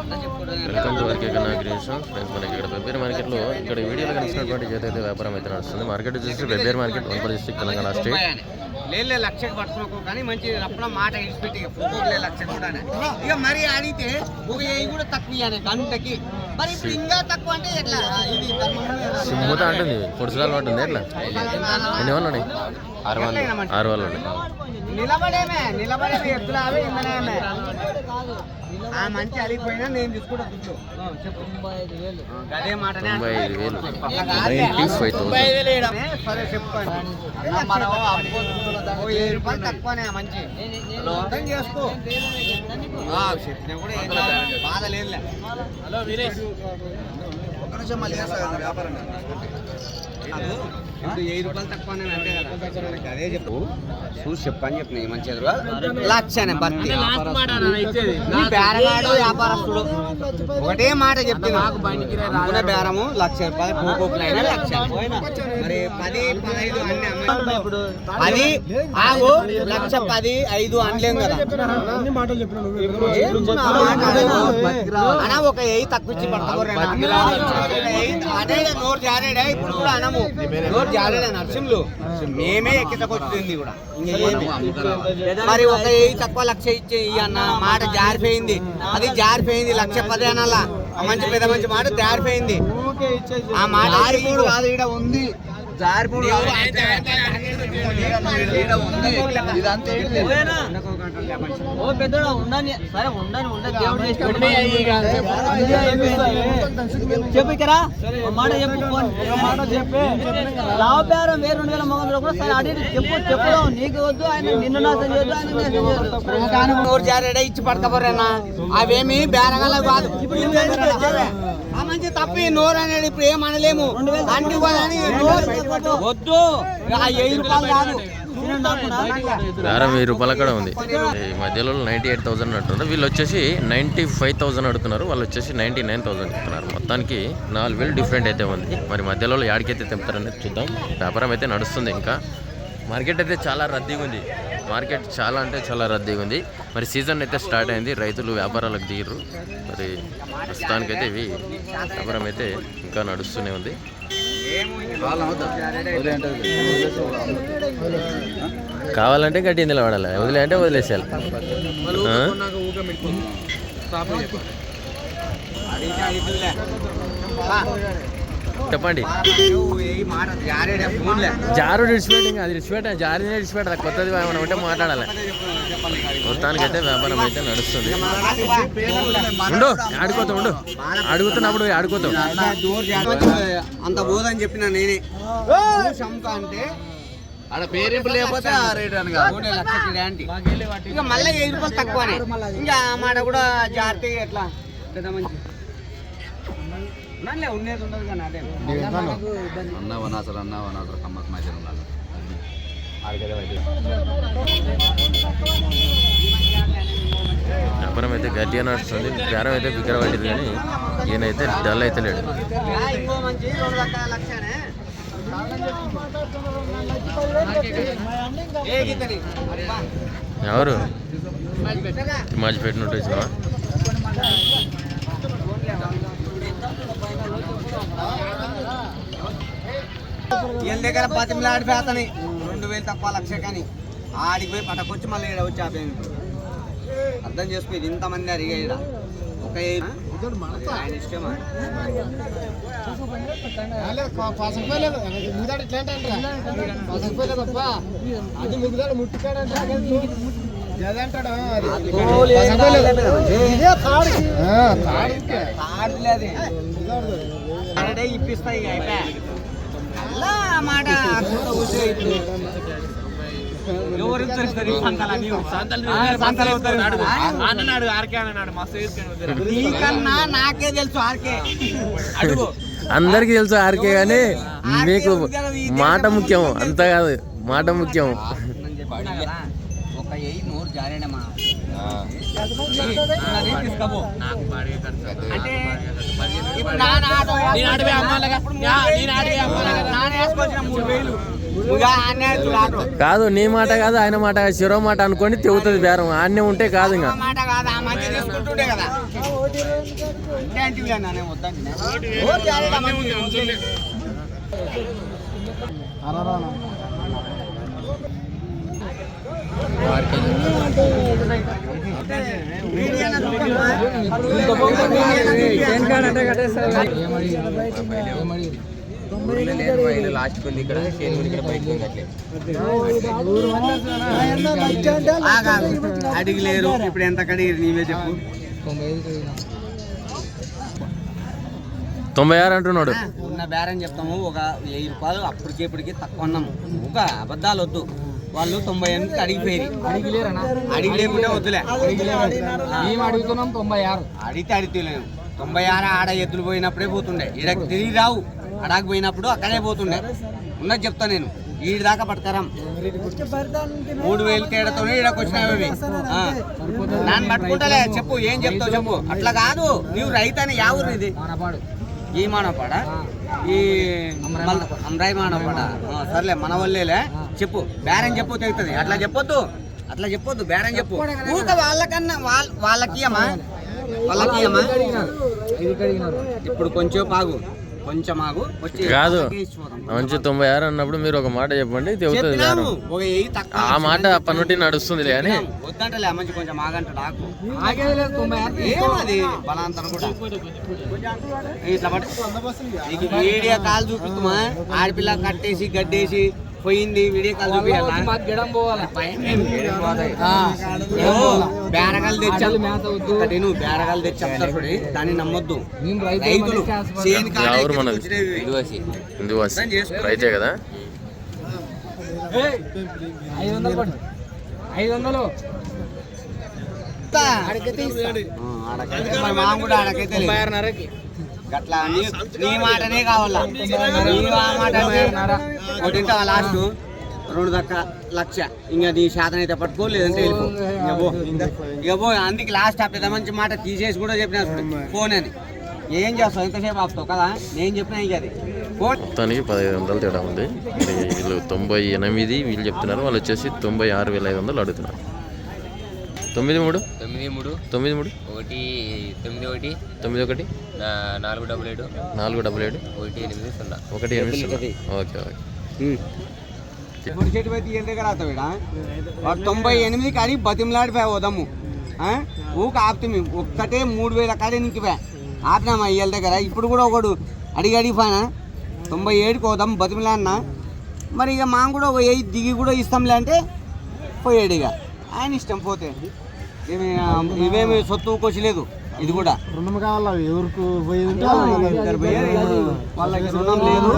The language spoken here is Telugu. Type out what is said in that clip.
వెల్కమ్ టు వర్కే క్రియేషన్ ఫ్రెండ్స్ మనకి ఇక్కడ వెబ్బేర్ మార్కెట్లో ఇక్కడ వీడియోలో కనిపిస్తున్నటువంటి ఏదైతే వ్యాపారం అయితే నడుస్తుంది మార్కెట్ వచ్చేసి వెబ్బేర్ market Wanaparthy district Telangana state లేలే లక్షకు పట్టుకోకు కానీ మంచి అప్పుడు మాట ఇడిచిపెట్టి ఫోటోలే లక్ష కూడా ఇక మరి అడిగితే ఒక ఏవి కూడా తక్కువ గంటకి. మరి ఇప్పుడు ఇంకా తక్కువ అంటే ఎట్లా? ఇది సిమ్ముత అంటుంది పొడుసులాలు పట్టుంది ఎట్లా? ఎన్ని వాళ్ళు ఉన్నాయి? ఆరు వాళ్ళు ఆరు వాళ్ళు నిలబడేమే నిలబడేమే ఎద్దులు అవే ఇందనేమే ఆ మంచి అలిగిపోయినా నేను తీసుకుంటా చెప్పు. అదే మాటనే సరే చెప్పండి ఓ ఏడు రూపాయలు తక్కువనే మంచి. అర్థం చేసుకో. ఆ, చెప్పినా కూడా ఏం కాదు. బాధ లేదులే. కాదు, ఇప్పుడు వెయ్యి రూపాయలు తక్కువనే అంతే కదా. మనకి అదే చెప్పు. చూసి చెప్పని చెప్పిన మంచి ఎదురుగా? లక్షనే బేరగాడు వ్యాపారస్తుడు ఒకటే మాట అనుకున్న బేరము లక్ష రూపాయలు లక్ష. మరి పది పదహైదు అన్ని అమ్మాయి పది ఆగు లక్ష పది ఐదు అనలేం కదా. అనా ఒక ఎయి తక్కువ ఇచ్చి పడతారు అదే నోరు జారేడా? ఇప్పుడు కూడా అనము. నోరు జారేడా నరసింహులు? మేమే ఎక్కితకొచ్చింది కూడా. మరి ఒక ఎయి తక్కువ లక్ష ఇచ్చి అన్న మాట జారిపోయింది. అది జారిపోయింది లక్ష పది అనాలా ఆ మంచి పెద్ద మంచి మాట జారిపోయింది. ఆ మాట జారిపోడు కాదు ఈడ ఉంది. జారిపోడు ఓ పెద్దోడా ఉండని సరే ఉండని ఉండని దేవుడు చెప్పు ఇక్కడ మాట చెప్పు మాట చెప్పే. లాభారం వేరు రెండు వేల కూడా సరే అడిగి చెప్పు చెప్పుదాం. నీకు వద్దు ఆయన నిన్ను నాశనం చేయొద్దు ఆయన. నోరు జారేడా ఇచ్చి పడకపోరేనా అవేమి బేరగాల కాదు. ఆ మంచి తప్పి నోరు అనేది ఇప్పుడు ఏం అనలేము. అంటి వద్దు. వెయ్యి రూపాయలు కాదు. దారం వెయ్యి రూపాయల కూడా ఉంది. ఈ మధ్యలో నైంటీ ఎయిట్ థౌసండ్ అంటున్నారు. వీళ్ళు వచ్చేసి నైంటీ ఫైవ్ థౌసండ్ అడుగుతున్నారు. వాళ్ళు వచ్చేసి నైంటీ నైన్ థౌసండ్ చెప్తున్నారు. మొత్తానికి నాలుగు వేలు డిఫరెంట్ అయితే ఉంది. మరి మధ్యలో యాడికైతే తెంపుతారనేది చూద్దాం. వ్యాపారం అయితే నడుస్తుంది ఇంకా. మార్కెట్ అయితే చాలా రద్దీగా ఉంది. మార్కెట్ చాలా అంటే చాలా రద్దీగా ఉంది. మరి సీజన్ అయితే స్టార్ట్ అయింది. రైతులు వ్యాపారాలకు దిగరు మరి ప్రస్తుతానికైతే ఇవి వ్యాపారం అయితే ఇంకా నడుస్తూనే ఉంది. కావాలంటే గట్టి నిలబడాలి వదిలే అంటే వదిలేసేయాలి. ఆ? చెప్పండి. జారు విడిచిపెట్టి అది విడిచిపెట్ట జారి విడిచిపెట్ట కొత్తది ఏమైనా ఉంటే మాట్లాడాలి. మొత్తానికి అయితే వ్యాపారం అయితే నడుస్తుంది. ఉండు ఆడుకోతాం ఉండు. అడుగుతున్నప్పుడు ఆడుకోతాం. అంత పోదని చెప్పిన నేనే. శంక అంటే ఆడ పేరింపు లేకపోతే ఆ రేట్ అని మూడే లక్షకి. ఇంకా మళ్ళీ వెయ్యి రూపాయలు తక్కువనే. ఇంకా మాట కూడా జాగ్రత్త ఎట్లా? పెద్ద మంచి అన్న వనాసలు అన్న వనాసలు కమ్మక మధ్యలో ఉండాలి వ్యాపారం అయితే గట్టిగా నడుస్తుంది. బేరం అయితే బిగ్గర పడింది కానీ ఈయనైతే డల్ అయితే లేడు. ఎవరు? మాజిపేట నుండి వచ్చినావా వీళ్ళ దగ్గర బతిమలాడి పేతని. రెండు వేలు తక్కువ లక్ష కానీ ఆడికి పోయి పటకొచ్చి మళ్ళీ ఇక్కడ వచ్చి ఆపేది అర్థం చేసుకో ఇంతమంది అరిగా ఇక్కడ ఒక ఆయన ఇష్టమా? తాడులేదు సాటర్డే ఇప్పిస్తా ఇక అయిపోయా. అలా మాట. ఎవరు. నీకన్నా నాకే తెలుసు ఆర్కే. అడుగు. అందరికీ తెలుసు ఆర్కే కానీ మీకు మాట ముఖ్యం అంత కాదు. మాట ముఖ్యం. ఒక ఎయి నోరు తీసుకోపో. అంటే నాన్న వేసుకొచ్చిన మూడు వేలు. కాదు నీ మాట కాదు ఆయన మాట కాదు శిరో మాట అనుకోండి తెగుతుంది బేరం. ఆన్నే ఉంటే కాదు ఇంకా. ఆగాగు. అడిగలేరు. ఇప్పుడు ఎంత కడిగి నీవే చెప్పు. తొంభై ఆరు అంటున్నాడు. ఉన్న బేరం చెప్తాము. ఒక వెయ్యి రూపాయలు అప్పటికి ఇప్పటికి తక్కువ అన్నాము. ఒక అబద్ధాలు వద్దు. వాళ్ళు తొంభై ఎనిమిదికి అడిగిపోయి అడిగి లేకుంటే వద్దులే. మేము అడుగుతున్నాం తొంభై ఆరు. అడిగితే అడిగితేలేము తొంభై ఆరు ఆడ ఎద్దులు పోయినప్పుడే పోతుండే. ఈడకి తిరిగి రావు. అడాకి పోయినప్పుడు అక్కడే పోతుండే. ఉన్నది చెప్తా నేను. ఈడి దాకా పట్టుకరం. మూడు వేలు తేడాతోనే ఈడకి వచ్చినావు. నాన్న పట్టుకుంటలే. చెప్పు ఏం చెప్తావు చెప్పు. అట్లా కాదు. నీవు రైతు అని యా ఊరు ఇది? ఈ మానవపాడ ఈ అమ్రాయి మానవపాడ సర్లే మన వల్లేలే. చెప్పు బేరం చెప్పు తెగుతుంది అట్లా చెప్పొద్దు. అట్లా చెప్పొద్దు బేరం చెప్పు. ఊక వాళ్ళకన్నా వాళ్ళ వాళ్ళకి అమ్మా వాళ్ళకి అమ్మా ఇప్పుడు కొంచెం ఆగు. కొంచెం ఆగు వచ్చి కాదు. మంచి తొంభై ఆరు అన్నప్పుడు మీరు ఒక మాట చెప్పండి తక్కువ ఆ మాట అప్పటి నుండి నడుస్తుందిలే అని వద్దంటలే మంచి కొంచెం ఆగంటాడు ఆకు ఏమది బలాంతరం కూడా. ఇట్లా పట్టు నీకు వీడియో కాల్ చూపిస్తామా ఆడపిల్ల కట్టేసి గడ్డేసి పోయింది వీడియో కాల్ బేరగాలు తెచ్చాను ఒకటి నువ్వు బేరగాలు తెచ్చేస్తారు చూడు, దాన్ని నమ్మొద్దు. రైతులు రైతే కదా? ఐదు వందలు పడు ఐదు గట్లా నీ నీ మాటనే కావాలా? నీ ఆ మాట ఒకటి లాస్ట్. రెండు దక్క లక్ష. ఇంకా నీ శాతం అయితే పట్టుకో లేదంటే వెళ్ళిపో. ఇక పో. అందుకే లాస్ట్ పెద్ద మంచి మాట తీసేసి కూడా చెప్పినా ఫోన్ అని. ఏం చేస్తావు? ఎంతసేపు ఆపుతావు? కదా? నేను చెప్పినా ఇక అది. మొత్తానికి పదహైదు వందలు తేడా ఉంది. వీళ్ళు తొంభై ఎనిమిది వీళ్ళు చెప్తున్నారు. వాళ్ళు వచ్చేసి తొంభై ఆరు వేల ఐదు వందలు అడుగుతున్నారు. తొమ్మిది మూడు? తొమ్మిది మూడు. తొమ్మిది మూడు? ఒకటి తొమ్మిది ఒకటి. తొమ్మిది ఒకటి? నాలుగు డబుల్ ఏడు. నాలుగు డబుల్ ఏడు. ఒకటి ఎనిమిది సున్నా. ఒకటి ఎనిమిది. Okay okay. తొంభై ఎనిమిదికి అడిగి బతిమలాడిపోయా ఆ? ఊక ఆపుతుంది ఒక్కటే మూడు వేల కాడే నింకిపోయా ఆపినామా ఇయ్యాల దగ్గర? ఇప్పుడు కూడా ఒకడు అడిగి అడిగిపోయినా తొంభై ఏడుకి వదాం బతిమలాడినా. మరి ఇక మాకు కూడా ఒక ఎయిట్ దిగి కూడా ఇస్తాంలే అంటే పోయాడు ఇక. ఆయన ఇష్టం పోతే ఏమి ఇవేమి సొత్తు కొచ్చలేదు ఇది కూడా. రుణం కావాలా? ఎవరికి పోయేది ఇద్దరు పోయారు. వాళ్ళకి రుణం లేదు.